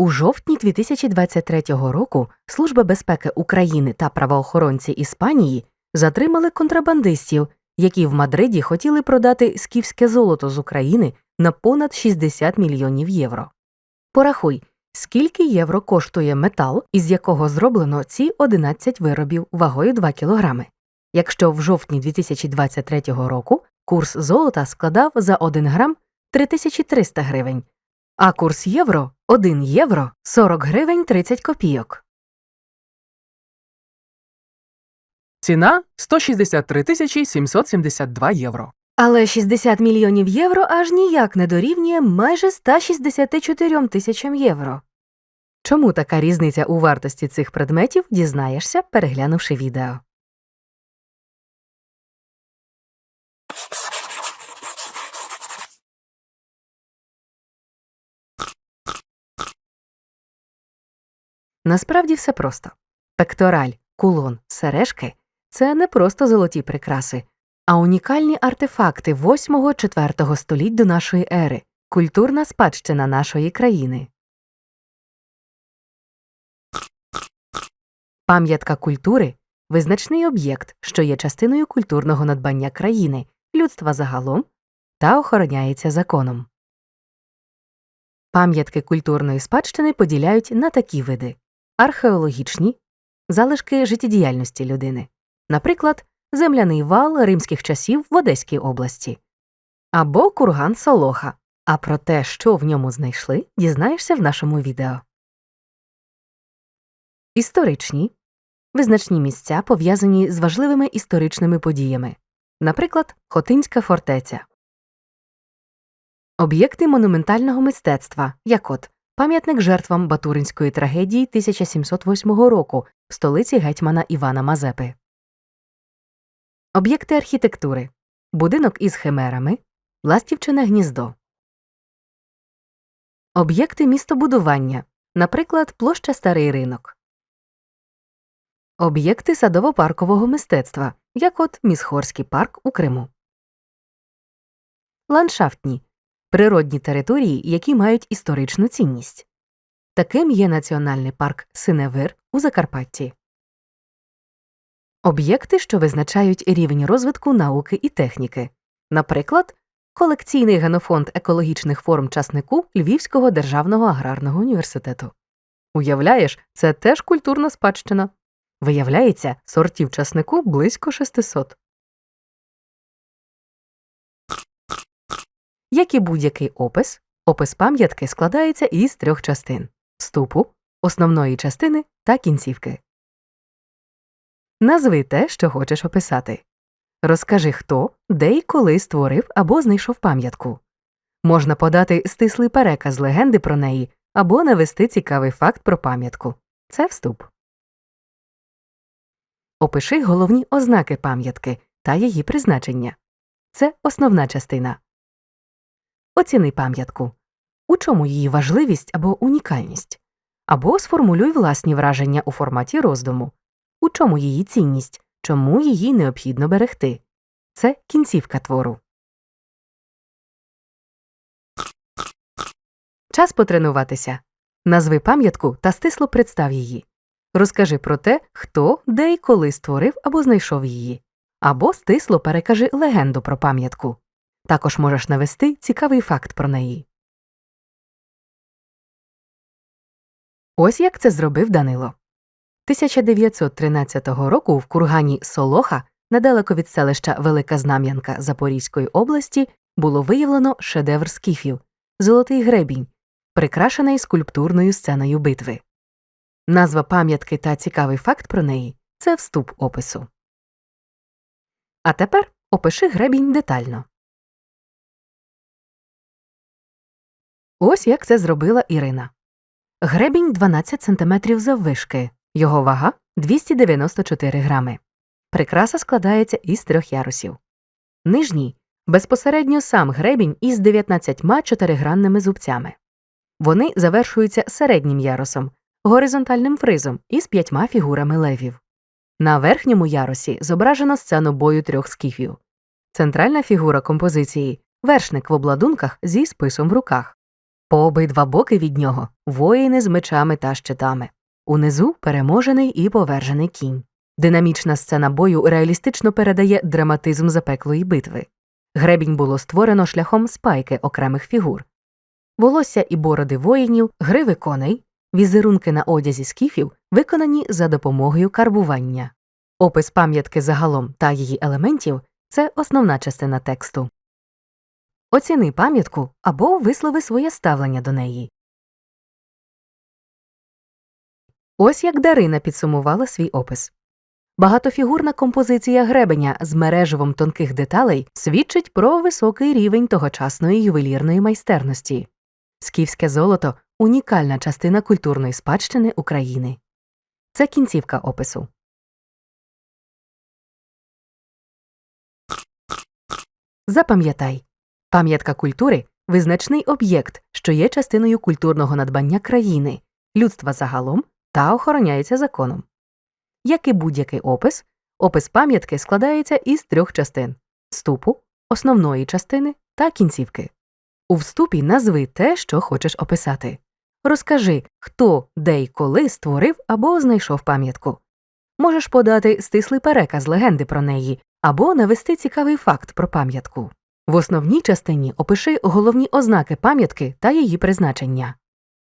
У жовтні 2023 року Служба безпеки України та правоохоронці Іспанії затримали контрабандистів, які в Мадриді хотіли продати скіфське золото з України на понад 60 мільйонів євро. Порахуй, скільки євро коштує метал, із якого зроблено ці 11 виробів вагою 2 кілограми. Якщо в жовтні 2023 року курс золота складав за 1 грам 3300 гривень, а курс євро 1 євро 40 гривень 30 копійок. Ціна 163 тисячі 772 євро. Але 60 мільйонів євро аж ніяк не дорівнює майже 164 тисячам євро. Чому така різниця у вартості цих предметів, дізнаєшся, переглянувши відео. Насправді все просто. Пектораль, кулон, сережки це не просто золоті прикраси, а унікальні артефакти 8-4 століть до нашої ери, культурна спадщина нашої країни. Пам'ятка культури визначний об'єкт, що є частиною культурного надбання країни, людства загалом та охороняється законом. Пам'ятки культурної спадщини поділяють на такі види археологічні залишки життєдіяльності людини, наприклад, земляний вал римських часів в Одеській області, або курган Солоха. А про те, що в ньому знайшли, дізнаєшся в нашому відео. Історичні визначні місця пов'язані з важливими історичними подіями, наприклад, Хотинська фортеця. Об'єкти монументального мистецтва, як от пам'ятник жертвам Батуринської трагедії 1708 року в столиці гетьмана Івана Мазепи. Об'єкти архітектури будинок із химерами, Ластівчине гніздо. Об'єкти містобудування, наприклад, площа Старий ринок. Об'єкти садово-паркового мистецтва, як от Місхорський парк у Криму. Ландшафтні природні території, які мають історичну цінність. Таким є Національний парк Синевир у Закарпатті. Об'єкти, що визначають рівень розвитку науки і техніки, наприклад, колекційний генофонд екологічних форм часнику Львівського державного аграрного університету. Уявляєш, це теж культурна спадщина. Виявляється, сортів часнику близько 600. Як і будь-який опис, опис пам'ятки складається із трьох частин вступу, основної частини та кінцівки. Назви те, що хочеш описати. Розкажи, хто, де і коли створив або знайшов пам'ятку. Можна подати стислий переказ легенди про неї або навести цікавий факт про пам'ятку. Це вступ. Опиши головні ознаки пам'ятки та її призначення. Це основна частина. Оціни пам'ятку. У чому її важливість або унікальність. Або сформулюй власні враження у форматі роздуму. У чому її цінність, чому її необхідно берегти. Це кінцівка твору. Час потренуватися. Назви пам'ятку та стисло представ її. Розкажи про те, хто, де і коли створив або знайшов її. Або стисло перекажи легенду про пам'ятку. Також можеш навести цікавий факт про неї. Ось як це зробив Данило. 1913 року в кургані Солоха, недалеко від селища Велика Знам'янка Запорізької області, було виявлено шедевр скіфів золотий гребінь, прикрашений скульптурною сценою битви. Назва пам'ятки та цікавий факт про неї це вступ опису. А тепер опиши гребінь детально. Ось як це зробила Ірина. Гребінь 12 см заввишки, його вага 294 грами. Прикраса складається із трьох ярусів. Нижній безпосередньо сам гребінь із 19 чотиригранними зубцями. Вони завершуються середнім ярусом, горизонтальним фризом із п'ятьма фігурами левів. На верхньому ярусі зображено сцену бою трьох скіфів. Центральна фігура композиції вершник в обладунках зі списом в руках. По обидва боки від нього воїни з мечами та щитами. Унизу переможений і повержений кінь. Динамічна сцена бою реалістично передає драматизм запеклої битви. Гребінь було створено шляхом спайки окремих фігур. Волосся і бороди воїнів, гриви коней, візерунки на одязі скіфів виконані за допомогою карбування. Опис пам'ятки загалом та її елементів це основна частина тексту. Оціни пам'ятку або вислови своє ставлення до неї. Ось як Дарина підсумувала свій опис. Багатофігурна композиція гребеня з мереживом тонких деталей свідчить про високий рівень тогочасної ювелірної майстерності. Скіфське золото унікальна частина культурної спадщини України. Це кінцівка опису. Запам'ятай пам'ятка культури визначний об'єкт, що є частиною культурного надбання країни, людства загалом та охороняється законом. Як і будь-який опис, опис пам'ятки складається із трьох частин вступу, основної частини та кінцівки. У вступі назви те, що хочеш описати. Розкажи, хто, де й коли створив або знайшов пам'ятку. Можеш подати стислий переказ легенди про неї або навести цікавий факт про пам'ятку. В основній частині опиши головні ознаки пам'ятки та її призначення.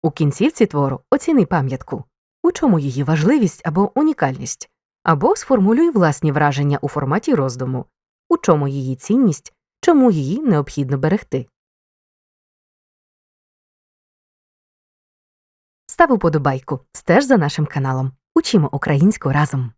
У кінцівці твору оціни пам'ятку, у чому її важливість або унікальність, або сформулюй власні враження у форматі роздуму, у чому її цінність, чому її необхідно берегти. Став уподобайку, стеж за нашим каналом. Учимо українську разом.